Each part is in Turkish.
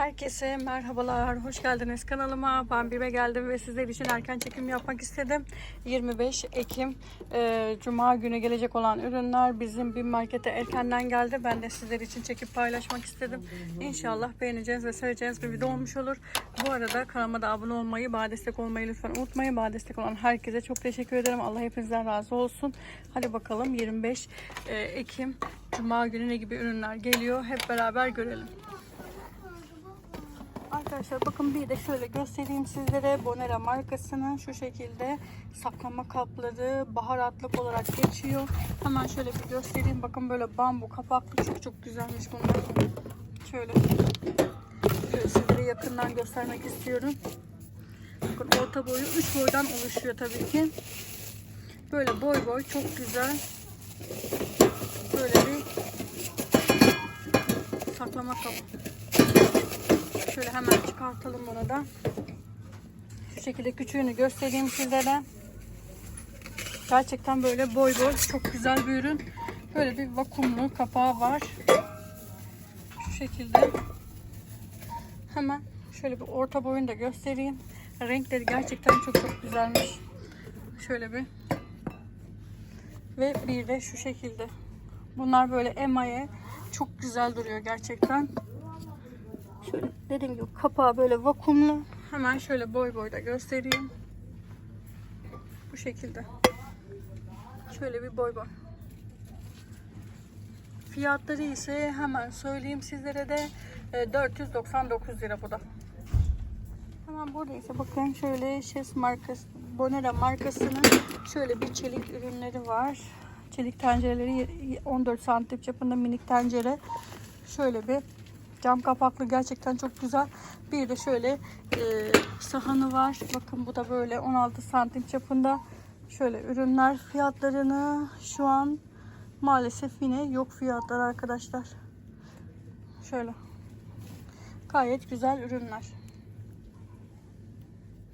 Herkese merhabalar, hoş geldiniz kanalıma. Ben Bime geldim ve sizler için erken çekim yapmak istedim. 25 Ekim e, Cuma günü gelecek olan ürünler bizim bir markete erkenden geldi. Ben de sizler için çekip paylaşmak istedim. İnşallah beğeneceğiniz ve seveceğiniz bir video olmuş olur. Bu arada kanalıma da abone olmayı, bana destek olmayı lütfen unutmayın. Bana destek olan herkese çok teşekkür ederim. Allah hepinizden razı olsun. Hadi bakalım 25 e, Ekim Cuma günü ne gibi ürünler geliyor. Hep beraber görelim. Arkadaşlar bakın bir de şöyle göstereyim sizlere Bonera markasının şu şekilde saklama kapları baharatlık olarak geçiyor. Hemen şöyle bir göstereyim. Bakın böyle bambu kapaklı çok çok güzelmiş bunlar. Şöyle, şöyle sizlere yakından göstermek istiyorum. Bakın orta boyu 3 boydan oluşuyor tabii ki. Böyle boy boy çok güzel. Böyle bir saklama kabı. Şöyle hemen çıkartalım bunu da. Şu şekilde küçüğünü göstereyim sizlere. Gerçekten böyle boy boy çok güzel bir ürün. Böyle bir vakumlu kapağı var. Şu şekilde. Hemen şöyle bir orta boyunu da göstereyim. Renkleri gerçekten çok çok güzelmiş. Şöyle bir. Ve bir de şu şekilde. Bunlar böyle emaye. Çok güzel duruyor gerçekten. Şöyle dediğim gibi kapağı böyle vakumlu. Hemen şöyle boy boy da göstereyim. Bu şekilde. Şöyle bir boy boy. Fiyatları ise hemen söyleyeyim sizlere de e, 499 lira bu da. Hemen burada ise bakın şöyle Şes markası, Bonera markasının şöyle bir çelik ürünleri var. Çelik tencereleri 14 santim çapında minik tencere. Şöyle bir Cam kapaklı gerçekten çok güzel. Bir de şöyle e, sahanı var. Bakın bu da böyle 16 santim çapında. Şöyle ürünler fiyatlarını şu an maalesef yine yok fiyatlar arkadaşlar. Şöyle. Gayet güzel ürünler.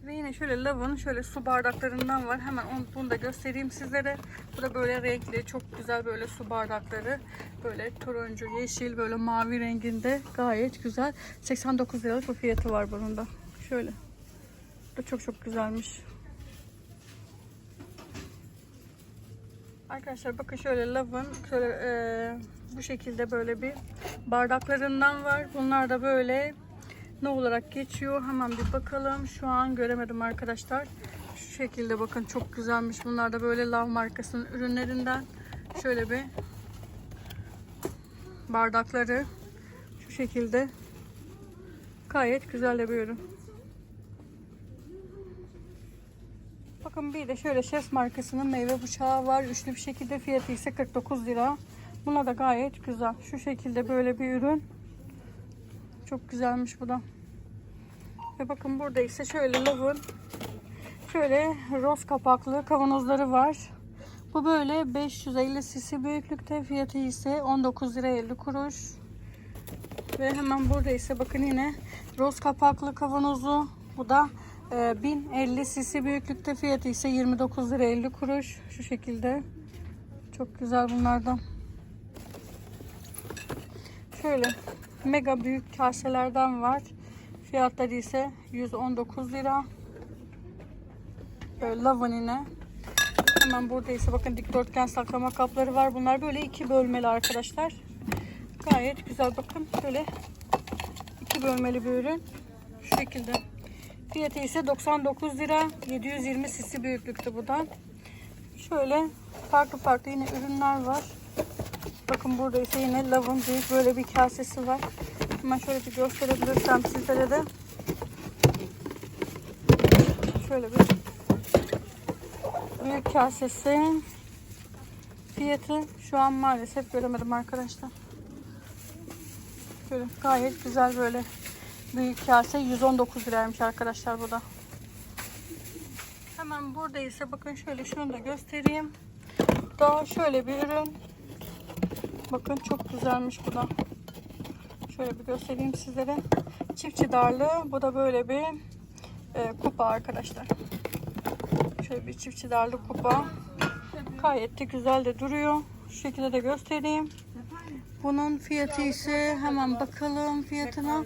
Ve yine şöyle lavın şöyle su bardaklarından var. Hemen onu, bunu da göstereyim sizlere. Bu da böyle renkli çok güzel böyle su bardakları. Böyle turuncu, yeşil, böyle mavi renginde gayet güzel. 89 liralık bir fiyatı var bunun da. Şöyle. Bu da çok çok güzelmiş. Arkadaşlar bakın şöyle lavın şöyle e, bu şekilde böyle bir bardaklarından var. Bunlar da böyle ne olarak geçiyor hemen bir bakalım. Şu an göremedim arkadaşlar. Şu şekilde bakın çok güzelmiş. Bunlar da böyle Lav markasının ürünlerinden. Şöyle bir bardakları şu şekilde gayet güzel de bir ürün. Bakın bir de şöyle Şef markasının meyve bıçağı var. Üçlü bir şekilde fiyatı ise 49 lira. Buna da gayet güzel. Şu şekilde böyle bir ürün. Çok güzelmiş bu da. Ve bakın burada ise şöyle lavın şöyle roz kapaklı kavanozları var. Bu böyle 550 cc büyüklükte. Fiyatı ise 19 lira 50 kuruş. Ve hemen burada ise bakın yine roz kapaklı kavanozu. Bu da e, 1050 cc büyüklükte. Fiyatı ise 29 lira 50 kuruş. Şu şekilde. Çok güzel bunlardan. Şöyle mega büyük kaselerden var. Fiyatları ise 119 lira. Böyle lavanine. Hemen burada ise bakın dikdörtgen saklama kapları var. Bunlar böyle iki bölmeli arkadaşlar. Gayet güzel bakın. Böyle iki bölmeli bir ürün. Şu şekilde. Fiyatı ise 99 lira. 720 cc büyüklükte bu da. Şöyle farklı farklı yine ürünler var. Bakın burada ise yine lavın büyük böyle bir kasesi var. Hemen şöyle bir gösterebilirsem sizlere de. Şöyle bir büyük kasesi. Fiyatı şu an maalesef göremedim arkadaşlar. Şöyle gayet güzel böyle büyük kase 119 liraymış arkadaşlar bu da. Hemen burada ise bakın şöyle şunu da göstereyim. Daha şöyle bir ürün. Bakın çok güzelmiş bu da. Şöyle bir göstereyim sizlere. Çiftçi darlı. Bu da böyle bir e, kupa arkadaşlar. Şöyle bir çiftçi darlı kupa. Gayet de güzel de duruyor. Şu şekilde de göstereyim. Bunun fiyatı ise hemen bakalım fiyatına.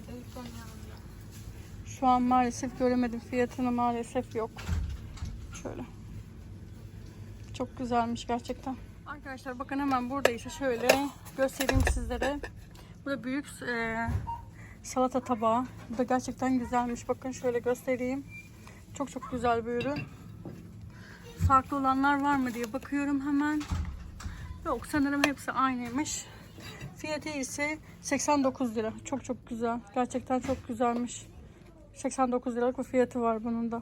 Şu an maalesef göremedim fiyatını maalesef yok. Şöyle. Çok güzelmiş gerçekten. Arkadaşlar bakın hemen buradaysa şöyle göstereyim sizlere. Bu da büyük e, salata tabağı. Bu da gerçekten güzelmiş. Bakın şöyle göstereyim. Çok çok güzel bir ürün. Farklı olanlar var mı diye bakıyorum hemen. Yok sanırım hepsi aynıymış. Fiyatı ise 89 lira. Çok çok güzel. Gerçekten çok güzelmiş. 89 liralık bir fiyatı var bunun da.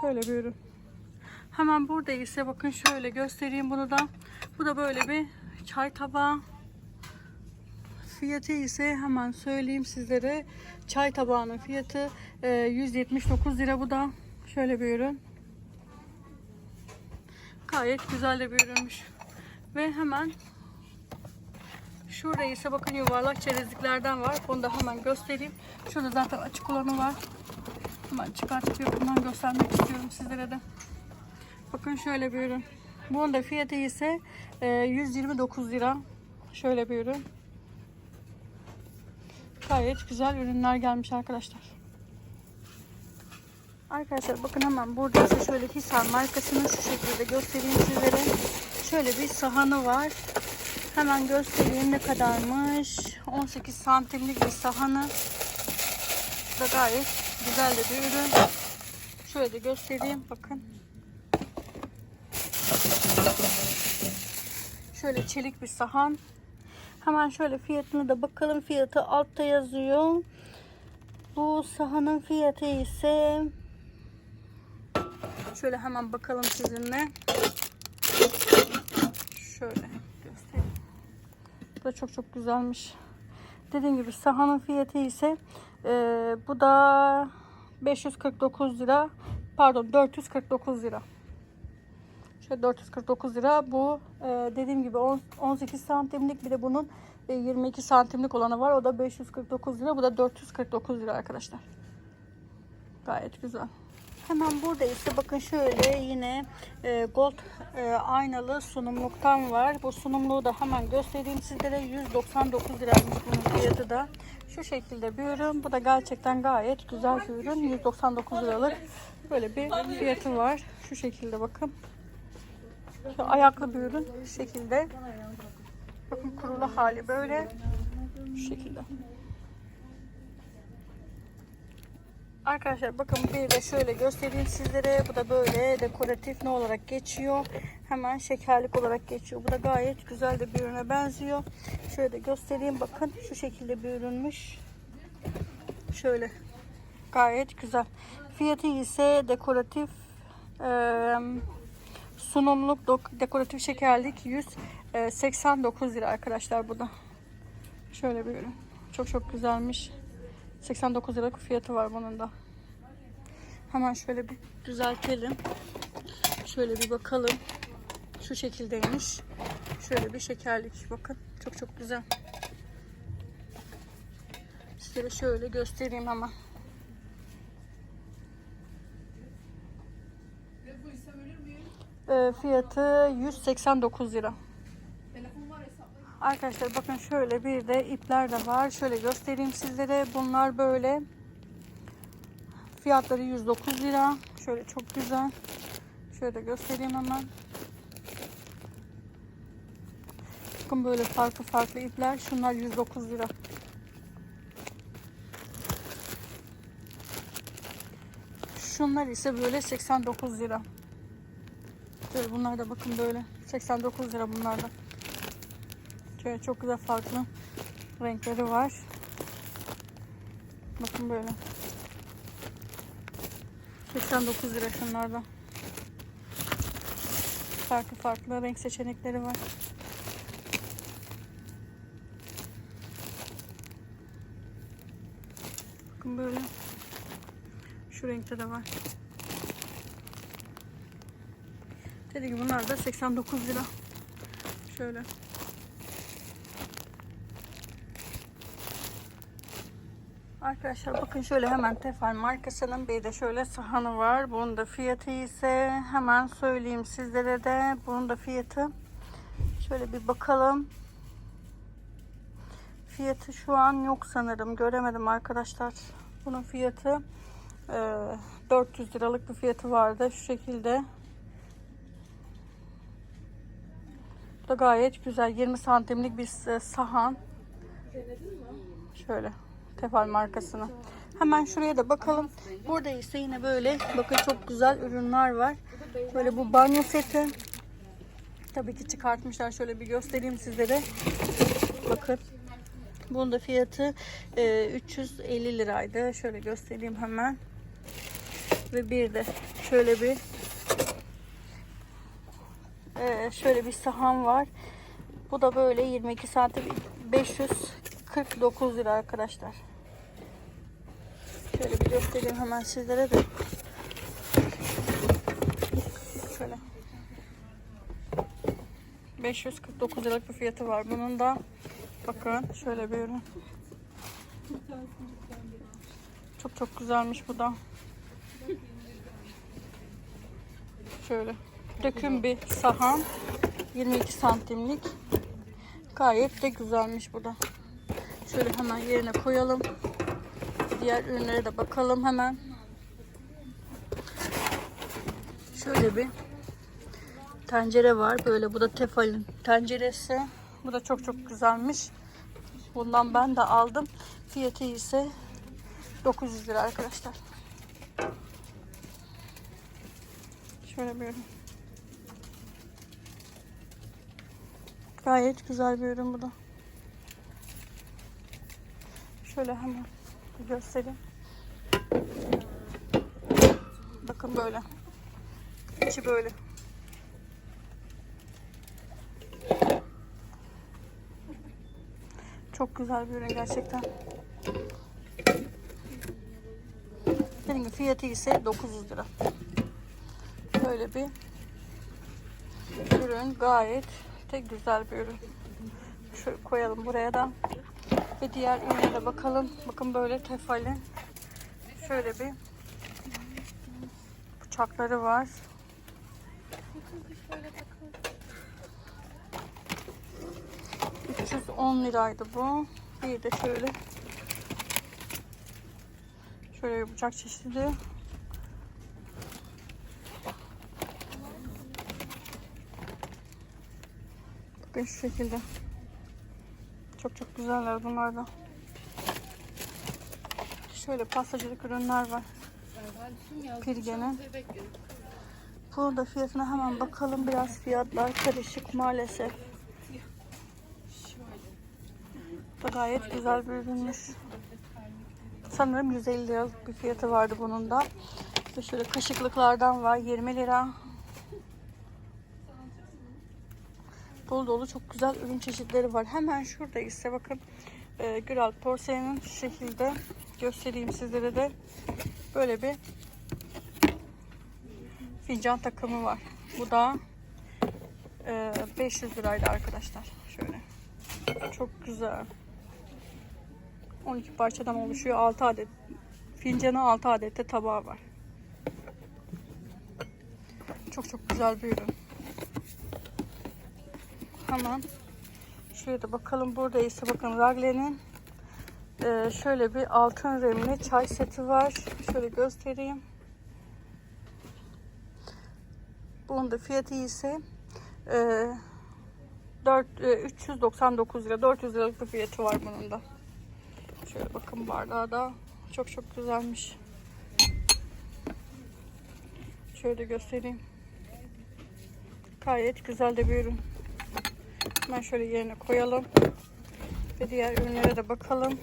Şöyle bir ürün. Hemen burada ise bakın şöyle göstereyim bunu da. Bu da böyle bir çay tabağı. Fiyatı ise hemen söyleyeyim sizlere. Çay tabağının fiyatı e, 179 lira bu da. Şöyle bir ürün. Gayet güzel de bir ürünmüş. Ve hemen şurada ise bakın yuvarlak çerezliklerden var. Onu da hemen göstereyim. Şurada zaten açık olanı var. Hemen çıkartıp yakından göstermek istiyorum sizlere de. Bakın şöyle bir ürün. Bunun da fiyatı ise e, 129 lira. Şöyle bir ürün. Gayet güzel ürünler gelmiş arkadaşlar. Arkadaşlar bakın hemen burada ise şöyle Hisar markasını şu şekilde göstereyim sizlere. Şöyle bir sahanı var. Hemen göstereyim ne kadarmış. 18 santimlik bir sahanı. Bu da gayet güzel de bir ürün. Şöyle de göstereyim bakın. Şöyle çelik bir sahan. Hemen şöyle fiyatını da bakalım. Fiyatı altta yazıyor. Bu sahanın fiyatı ise şöyle hemen bakalım sizinle. Şöyle göstereyim. Bu da çok çok güzelmiş. Dediğim gibi sahanın fiyatı ise e, bu da 549 lira. Pardon 449 lira. Şöyle 449 lira. Bu e, dediğim gibi 10 18 santimlik bir de bunun e, 22 santimlik olanı var. O da 549 lira. Bu da 449 lira arkadaşlar. Gayet güzel. Hemen burada ise bakın şöyle yine e, gold e, aynalı sunumluktan var. Bu sunumluğu da hemen göstereyim sizlere. 199 liraymış bunun fiyatı da. Şu şekilde bir ürün. Bu da gerçekten gayet güzel bir ürün. 199 liralık böyle bir fiyatı var. Şu şekilde bakın. Ayaklı bir ürün. Şu şekilde. Bakın kurulu hali böyle. Şu şekilde. Arkadaşlar bakın bir de şöyle göstereyim sizlere. Bu da böyle dekoratif ne olarak geçiyor. Hemen şekerlik olarak geçiyor. Bu da gayet güzel de bir ürüne benziyor. Şöyle de göstereyim bakın. Şu şekilde bir ürünmüş. Şöyle. Gayet güzel. Fiyatı ise dekoratif eee sunumluk dok- dekoratif şekerlik 189 lira arkadaşlar bu da. Şöyle bir ürün. Çok çok güzelmiş. 89 liralık fiyatı var bunun da. Hemen şöyle bir düzeltelim. Şöyle bir bakalım. Şu şekildeymiş. Şöyle bir şekerlik. Bakın çok çok güzel. Size şöyle göstereyim hemen. Fiyatı 189 lira. Arkadaşlar bakın şöyle bir de ipler de var. Şöyle göstereyim sizlere. Bunlar böyle. Fiyatları 109 lira. Şöyle çok güzel. Şöyle göstereyim hemen. Bakın böyle farklı farklı ipler. Şunlar 109 lira. Şunlar ise böyle 89 lira. Şöyle bunlar da bakın böyle 89 lira bunlar da. Şöyle çok güzel farklı renkleri var. Bakın böyle. 89 lira şunlardan. Farklı farklı renk seçenekleri var. Bakın böyle. Şu renkte de var. Dediğim gibi bunlar da 89 lira. Şöyle. Arkadaşlar bakın şöyle hemen Tefal markasının bir de şöyle sahanı var. Bunun da fiyatı ise hemen söyleyeyim sizlere de. Bunun da fiyatı şöyle bir bakalım. Fiyatı şu an yok sanırım. Göremedim arkadaşlar. Bunun fiyatı e, 400 liralık bir fiyatı vardı. Şu şekilde. Da gayet güzel. 20 santimlik bir e, sahan. Şöyle. Tefal markasını. Hemen şuraya da bakalım. Burada ise yine böyle bakın çok güzel ürünler var. Böyle bu banyo seti. Tabii ki çıkartmışlar. Şöyle bir göstereyim sizlere. Bakın. Bunun da fiyatı e, 350 liraydı. Şöyle göstereyim hemen. Ve bir de şöyle bir e, şöyle bir sahan var. Bu da böyle 22 santim 549 lira arkadaşlar. Şöyle bir göstereyim hemen sizlere de. Şöyle. 549 liralık bir fiyatı var. Bunun da bakın şöyle bir ürün. Çok çok güzelmiş bu da. Şöyle. Döküm bir sahan. 22 santimlik. Gayet de güzelmiş bu da. Şöyle hemen yerine koyalım. Diğer ürünlere de bakalım hemen. Şöyle bir tencere var. Böyle bu da Tefal'in tenceresi. Bu da çok çok güzelmiş. Bundan ben de aldım. Fiyatı ise 900 lira arkadaşlar. Şöyle bir Gayet güzel bir ürün bu da. Şöyle hemen göstereyim. Bakın böyle. İçi böyle. Çok güzel bir ürün gerçekten. Dediğim gibi fiyatı ise 900 lira. Böyle bir ürün gayet de güzel bir ürün. Şöyle koyalım buraya da. Ve diğer ürünlere bakalım. Bakın böyle tefalin şöyle bir bıçakları var. ...310 liraydı bu. Bir de şöyle... ...şöyle bir bıçak çeşidi. Bakın şu şekilde. Çok çok güzeller bunlar da. Şöyle pastacılık ürünler var. Pirgenin. Burada fiyatına hemen bakalım. Biraz fiyatlar karışık maalesef. Bu da gayet güzel bir ürünmüş. Sanırım 150 liralık bir fiyatı vardı bunun da. Şöyle kaşıklıklardan var 20 lira. Dolu dolu çok güzel ürün çeşitleri var. Hemen şurada ise bakın e, Güral porselenin şu şekilde göstereyim sizlere de. Böyle bir fincan takımı var. Bu da e, 500 liraydı arkadaşlar. Şöyle. Çok güzel. 12 parçadan oluşuyor. 6 adet fincanı 6 adette tabağı var. Çok çok güzel bir ürün. Hemen şuraya da bakalım. Burada ise bakın Ragle'nin e, şöyle bir altın remli çay seti var. Şöyle göstereyim. Bunun da fiyatı ise e, 4, e, 399 lira. 400 liralık bir fiyatı var bunun da. Şöyle bakın bardağı da çok çok güzelmiş. Şöyle göstereyim. Gayet güzel de bir ürün. Hemen şöyle yerine koyalım. Ve diğer ürünlere de bakalım.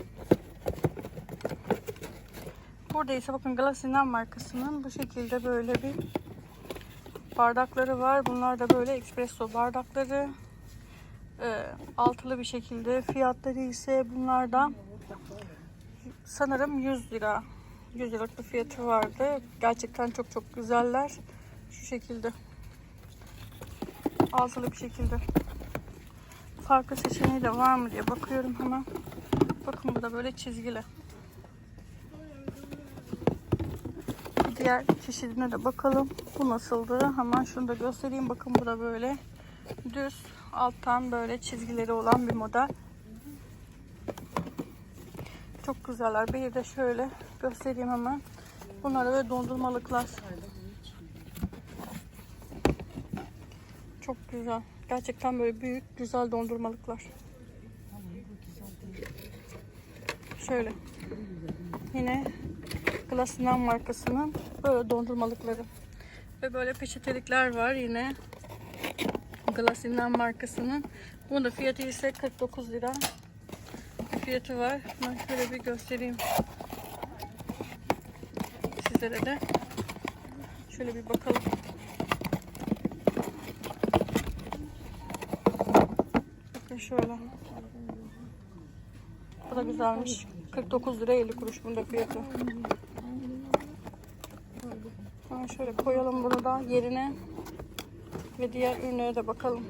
Burada ise bakın Glassinan markasının bu şekilde böyle bir bardakları var. Bunlar da böyle espresso bardakları. Ee, altılı bir şekilde. Fiyatları ise bunlarda sanırım 100 lira. 100 liralık bir fiyatı vardı. Gerçekten çok çok güzeller. Şu şekilde. Altılı bir şekilde. Farklı seçeneği de var mı diye bakıyorum hemen. Bakın bu da böyle çizgili. Diğer çeşidine de bakalım. Bu nasıldı? Hemen şunu da göstereyim. Bakın bu da böyle düz alttan böyle çizgileri olan bir model. Çok güzeller. Bir de şöyle göstereyim hemen. Bunlar böyle dondurmalıklar. Çok güzel. Gerçekten böyle büyük, güzel dondurmalıklar. Şöyle. Yine Glassinan markasının böyle dondurmalıkları. Ve böyle peçetelikler var yine. Glassinan markasının. Bunun da fiyatı ise 49 lira. Fiyatı var. Ben şöyle bir göstereyim. Sizlere de. Şöyle bir bakalım. Bakın şöyle. Bu da güzelmiş. 49 lira 50 kuruş bunda fiyatı. Hemen şöyle koyalım bunu da yerine. Ve diğer ürünlere de bakalım.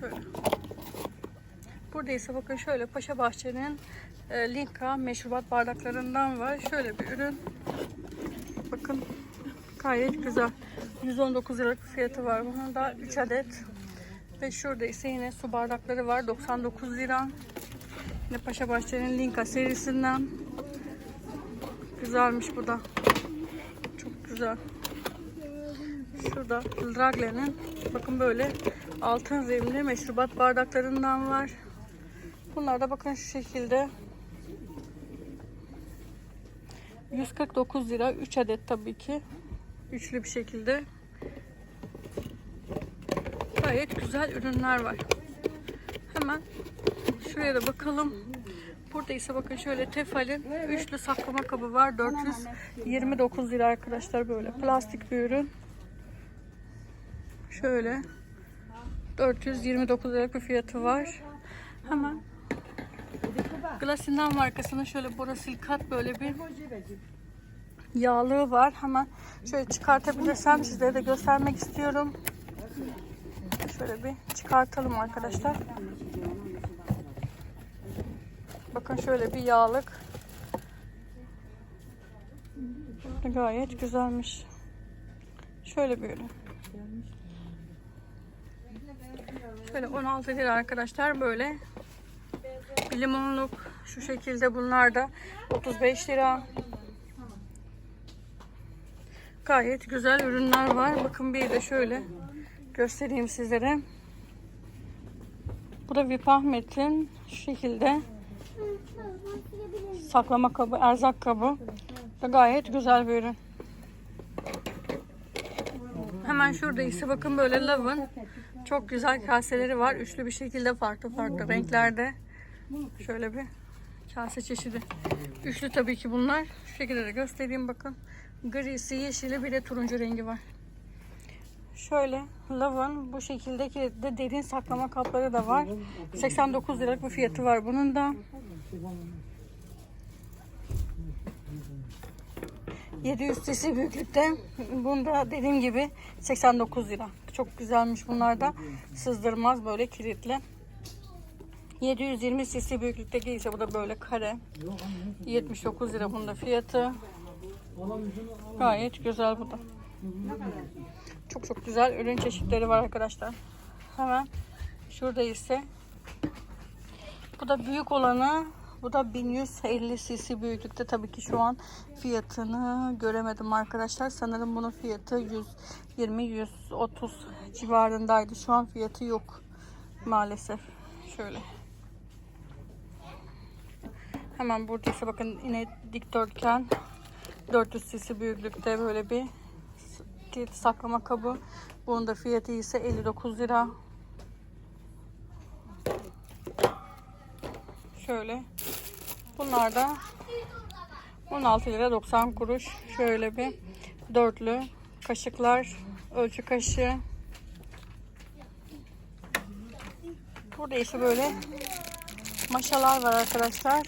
Şöyle. Burada ise bakın şöyle Paşa Bahçe'nin e, Linka meşrubat bardaklarından var. Şöyle bir ürün. Bakın gayet güzel. 119 liralık fiyatı var. Bunun da 3 adet. Ve şurada ise yine su bardakları var. 99 lira. Yine Paşa Bahçe'nin Linka serisinden. Güzelmiş bu da. Çok güzel. Şurada Dragle'nin bakın böyle altın zemli meşrubat bardaklarından var. Bunlar da bakın şu şekilde 149 lira 3 adet tabii ki. Üçlü bir şekilde. Gayet güzel ürünler var. Hemen şuraya da bakalım. Burada ise bakın şöyle Tefal'in üçlü saklama kabı var. 429 lira arkadaşlar böyle. Plastik bir ürün. Şöyle 429 lira bir fiyatı var. Hemen Glassinan markasının şöyle borosilikat böyle bir yağlığı var. Hemen şöyle çıkartabilirsem sizlere de göstermek istiyorum. Şöyle bir çıkartalım arkadaşlar. Bakın şöyle bir yağlık. Gayet güzelmiş. Şöyle bir ürün. Şöyle 16 lira arkadaşlar böyle. Bir limonluk şu şekilde bunlar da 35 lira. Gayet güzel ürünler var. Bakın bir de şöyle göstereyim sizlere. Bu da Vip Ahmet'in şu şekilde saklama kabı, erzak kabı. Da gayet güzel bir ürün. Hemen şurada ise bakın böyle lavın çok güzel kaseleri var. Üçlü bir şekilde farklı farklı renklerde. Şöyle bir kase çeşidi. Üçlü tabii ki bunlar. Şu şekilde de göstereyim bakın. Grisi, yeşili bir de turuncu rengi var. Şöyle lavın bu şekildeki de derin saklama kapları da var. 89 liralık bir fiyatı var bunun da. 700 cc büyüklükte. Bunda dediğim gibi 89 lira. Çok güzelmiş bunlar da. Sızdırmaz böyle kilitli. 720 cc büyüklükteki ise bu da böyle kare. 79 lira bunda fiyatı. Gayet güzel bu da. Çok çok güzel ürün çeşitleri var arkadaşlar. Hemen şurada ise bu da büyük olanı bu da 1150 cc büyüklükte. Tabii ki şu an fiyatını göremedim arkadaşlar. Sanırım bunun fiyatı 120-130 civarındaydı. Şu an fiyatı yok maalesef. Şöyle. Hemen burada ise bakın yine dikdörtgen 400 cc büyüklükte böyle bir kilit saklama kabı. Bunun da fiyatı ise 59 lira. Şöyle. Bunlar da 16 lira 90 kuruş. Şöyle bir dörtlü kaşıklar, ölçü kaşığı. Burada ise böyle maşalar var arkadaşlar.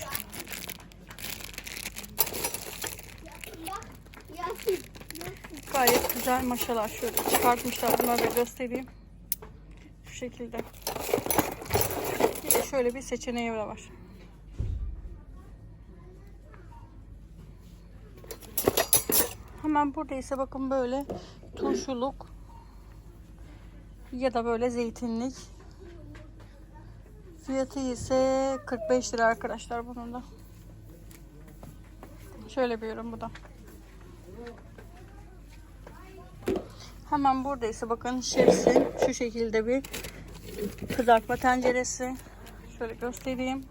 Gayet güzel maşalar. Şöyle çıkartmışlar. Bunları da göstereyim. Şu şekilde. Bir de şöyle bir seçeneği de var. Hemen burada ise bakın böyle turşuluk ya da böyle zeytinlik Fiyatı ise 45 lira arkadaşlar bunun da. Şöyle bir ürün bu da. Hemen burada ise bakın şefsin şu şekilde bir kızartma tenceresi. Şöyle göstereyim.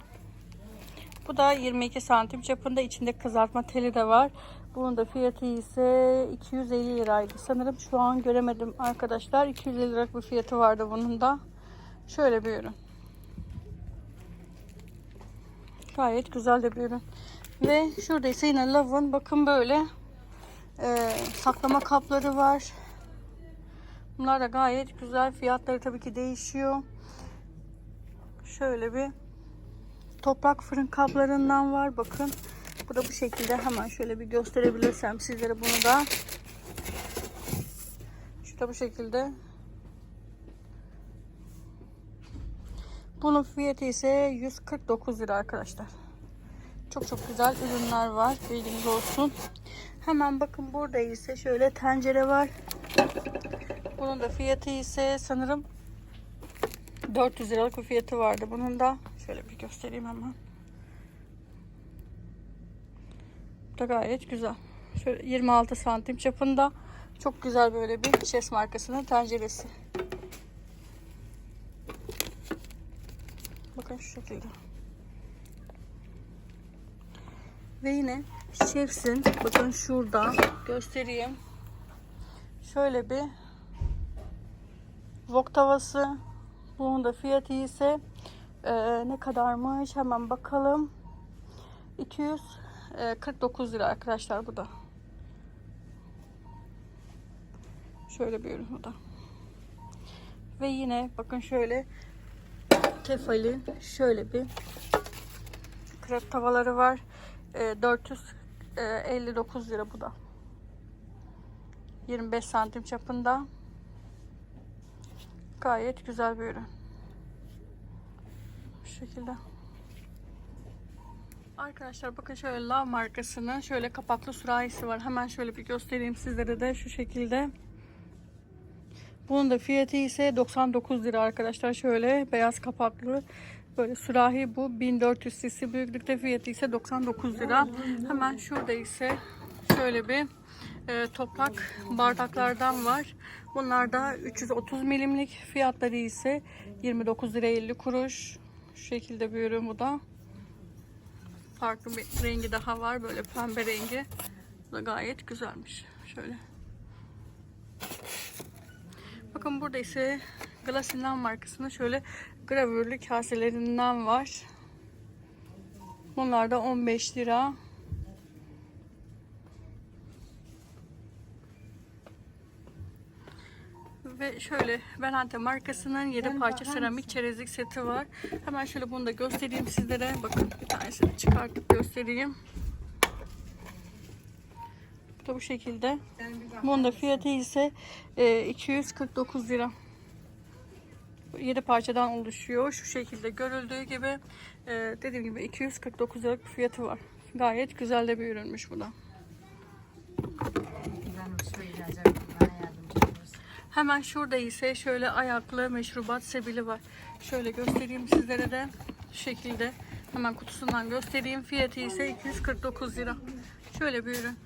Bu da 22 santim çapında içinde kızartma teli de var. Bunun da fiyatı ise 250 liraydı. Sanırım şu an göremedim arkadaşlar. 250 liralık bir fiyatı vardı bunun da. Şöyle bir ürün. Gayet güzel de bir ürün. Ve şurada ise yine lavın bakın böyle e, saklama kapları var. Bunlar da gayet güzel. Fiyatları tabii ki değişiyor. Şöyle bir toprak fırın kaplarından var. Bakın. Bu da bu şekilde. Hemen şöyle bir gösterebilirsem sizlere bunu da. Şu bu şekilde. Bunun fiyatı ise 149 lira arkadaşlar. Çok çok güzel ürünler var. Bilginiz olsun. Hemen bakın burada ise şöyle tencere var. Bunun da fiyatı ise sanırım 400 liralık bir fiyatı vardı bunun da. Şöyle bir göstereyim hemen. Bu da gayet güzel. Şöyle 26 santim çapında. Çok güzel böyle bir Chess markasının tenceresi. Bakın şu şekilde. Ve yine şefsin. Bakın şurada göstereyim. Şöyle bir wok tavası. Bunun da fiyatı ise e, ne kadarmış? Hemen bakalım. 249 lira arkadaşlar bu da. Şöyle bir ürün bu da. Ve yine bakın şöyle tefali şöyle bir krep tavaları var. E, 459 lira bu da. 25 santim çapında. Gayet güzel bir ürün. Bu şekilde. Arkadaşlar bakın şöyle Lav markasının şöyle kapaklı sürahisi var. Hemen şöyle bir göstereyim sizlere de şu şekilde. Bunun da fiyatı ise 99 lira arkadaşlar. Şöyle beyaz kapaklı böyle sürahi bu 1400 cc büyüklükte fiyatı ise 99 lira. Hemen şurada ise şöyle bir e, toprak bardaklardan var. Bunlar da 330 milimlik fiyatları ise 29 lira 50 kuruş. Şu şekilde bir ürün bu da. Farklı bir rengi daha var. Böyle pembe rengi. Bu da gayet güzelmiş. Şöyle. Bakın burada ise Glassinan markasının şöyle gravürlü kaselerinden var. Bunlar da 15 lira. Ve şöyle Belante markasının 7 parça seramik çerezlik seti var. Hemen şöyle bunu da göstereyim sizlere. Bakın bir tanesini çıkartıp göstereyim. Bu da bu şekilde. Bunun da fiyatı ise e, 249 lira. 7 parçadan oluşuyor. Şu şekilde görüldüğü gibi. E, dediğim gibi 249 liralık bir fiyatı var. Gayet güzel de bir ürünmüş bu da. Hemen şurada ise şöyle ayaklı meşrubat sebili var. Şöyle göstereyim sizlere de. Şu şekilde. Hemen kutusundan göstereyim. Fiyatı ise 249 lira. Şöyle bir ürün.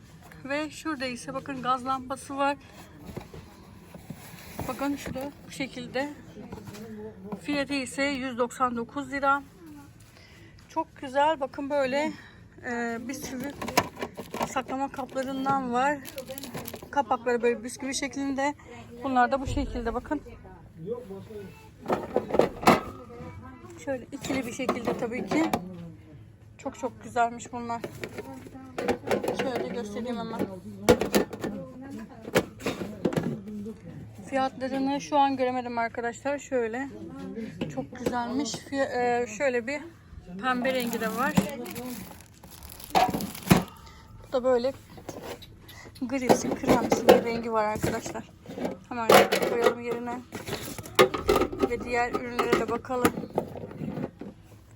Ve şurada ise bakın gaz lambası var. Bakın şurada bu şekilde. Fiyatı ise 199 lira. Çok güzel. Bakın böyle e, bir sürü saklama kaplarından var. Kapakları böyle bisküvi şeklinde. Bunlar da bu şekilde bakın. Şöyle ikili bir şekilde tabii ki. Çok çok güzelmiş bunlar. Şöyle göstereyim hemen. Fiyatlarını şu an göremedim arkadaşlar. Şöyle. Çok güzelmiş. Fiy- e, şöyle bir pembe rengi de var. Bu da böyle grisi, kremsi bir rengi var arkadaşlar. Hemen koyalım yerine. Ve diğer ürünlere de bakalım.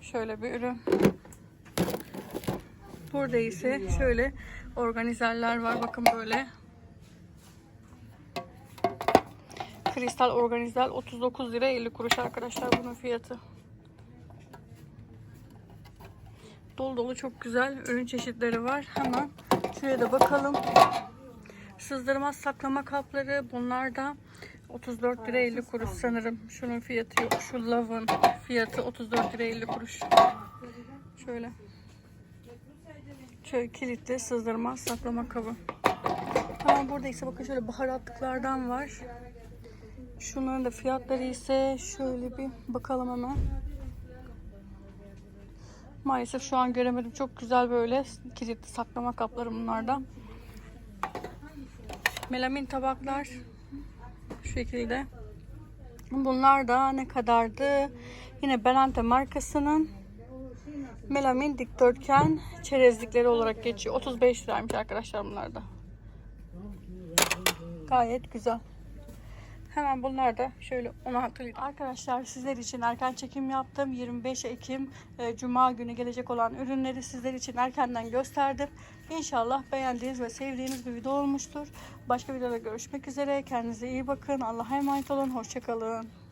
Şöyle bir ürün. Burada ise şöyle organizerler var. Bakın böyle. Kristal organizer 39 lira 50 kuruş arkadaşlar bunun fiyatı. Dolu dolu çok güzel ürün çeşitleri var. Hemen şuraya da bakalım. Sızdırmaz saklama kapları. Bunlar da 34 lira 50 kuruş sanırım. Şunun fiyatı yok. Şu lavın fiyatı 34 lira 50 kuruş. Şöyle. Şöyle kilitli sızdırmaz saklama kabı. Tamam burada ise bakın şöyle baharatlıklardan var. Şunların da fiyatları ise şöyle bir bakalım hemen. Maalesef şu an göremedim. Çok güzel böyle kilitli saklama kapları bunlardan. Melamin tabaklar şu şekilde. Bunlar da ne kadardı? Yine Belante markasının melamin dikdörtgen çerezlikleri olarak geçiyor. 35 liraymış arkadaşlar bunlar da. Gayet güzel. Hemen bunlar da şöyle 16 lira. Arkadaşlar sizler için erken çekim yaptım. 25 Ekim e, Cuma günü gelecek olan ürünleri sizler için erkenden gösterdim. İnşallah beğendiğiniz ve sevdiğiniz bir video olmuştur. Başka videoda görüşmek üzere. Kendinize iyi bakın. Allah'a emanet olun. Hoşçakalın.